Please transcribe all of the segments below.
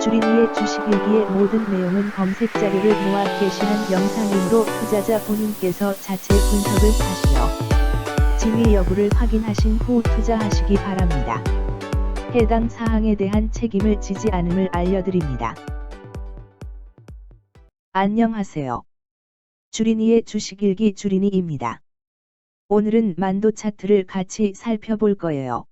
주린이의 주식일기의 모든 내용은 검색 자료를 모아 게시한 영상이므로 투자자 본인께서 자체 분석을 하시어 진위 여부를 확인하신 후 투자하시기 바랍니다. 해당 사항에 대한 책임을 지지 않음을 알려드립니다. 안녕하세요. 주린이의 주식일기 주린이입니다. 오늘은 만도 차트를 같이 살펴볼 거예요.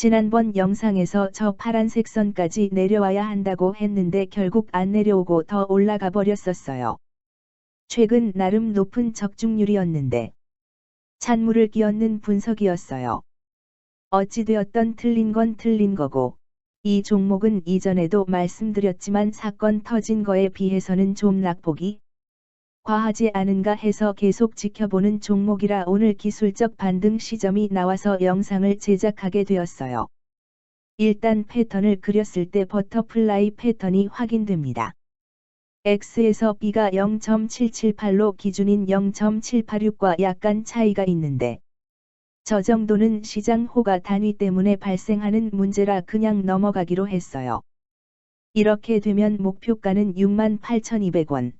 지난번 영상에서 저 파란색 선까지 내려와야 한다고 했는데 결국 안 내려오고 더 올라가 버렸었어요. 최근 나름 높은 적중률이었는데 찬물을 끼얹는 분석이었어요. 어찌되었던 틀린 건 틀린 거고 이 종목은 이전에도 말씀드렸지만 사건 터진 거에 비해서는 좀 낙폭이 과하지 않은가 해서 계속 지켜보는 종목이라 오늘 기술적 반등 시점이 나와서 영상을 제작하게 되었어요. 일단 패턴을 그렸을 때 버터플라이 패턴이 확인됩니다. X에서 B가 0.778로 기준인 0.786과 약간 차이가 있는데 저 정도는 시장 호가 단위 때문에 발생하는 문제라 그냥 넘어가기로 했어요. 이렇게 되면 목표가는 68,200원.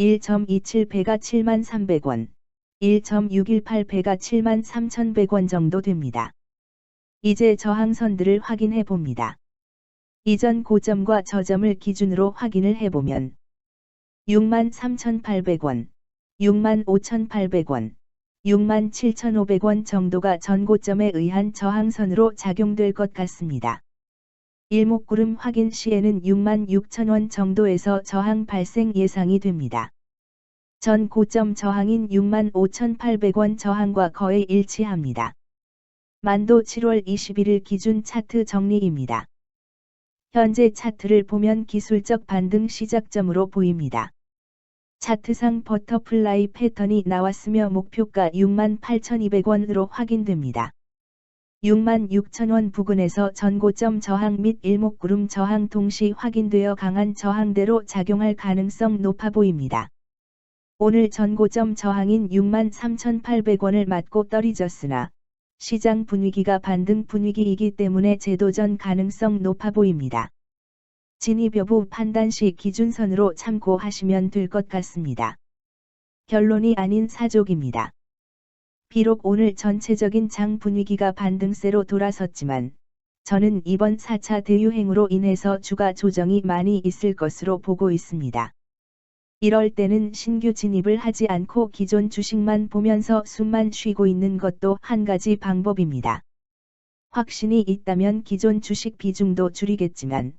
1.27배가 73,300원, 1.618배가 73,100원 정도 됩니다. 이제 저항선들을 확인해 봅니다. 이전 고점과 저점을 기준으로 확인을 해보면 63,800원, 65,800원, 67,500원 정도가 전고점에 의한 저항선으로 작용될 것 같습니다. 일목구름 확인 시에는 66,000원 정도에서 저항 발생 예상이 됩니다. 전 고점 저항인 65,800원 저항과 거의 일치합니다. 만도 7월 21일 기준 차트 정리입니다. 현재 차트를 보면 기술적 반등 시작점으로 보입니다. 차트상 버터플라이 패턴이 나왔으며 목표가 68,200원으로 확인됩니다. 66,000원 부근에서 전고점 저항 및 일목구름 저항 동시 확인되어 강한 저항대로 작용할 가능성 높아 보입니다. 오늘 전고점 저항인 63,800원을 맞고 떨어졌으나 시장 분위기가 반등 분위기이기 때문에 재도전 가능성 높아 보입니다. 진입 여부 판단 시 기준선으로 참고하시면 될 것 같습니다. 결론이 아닌 사족입니다. 비록 오늘 전체적인 장 분위기가 반등세로 돌아섰지만 저는 이번 4차 대유행으로 인해서 주가 조정이 많이 있을 것으로 보고 있습니다. 이럴 때는 신규 진입을 하지 않고 기존 주식만 보면서 숨만 쉬고 있는 것도 한 가지 방법입니다. 확신이 있다면 기존 주식 비중도 줄이겠지만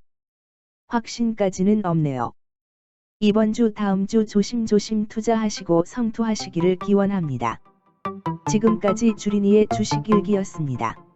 확신까지는 없네요. 이번 주 다음 주 조심조심 투자하시고 성투하시기를 기원합니다. 지금까지 주린이의 주식일기였습니다.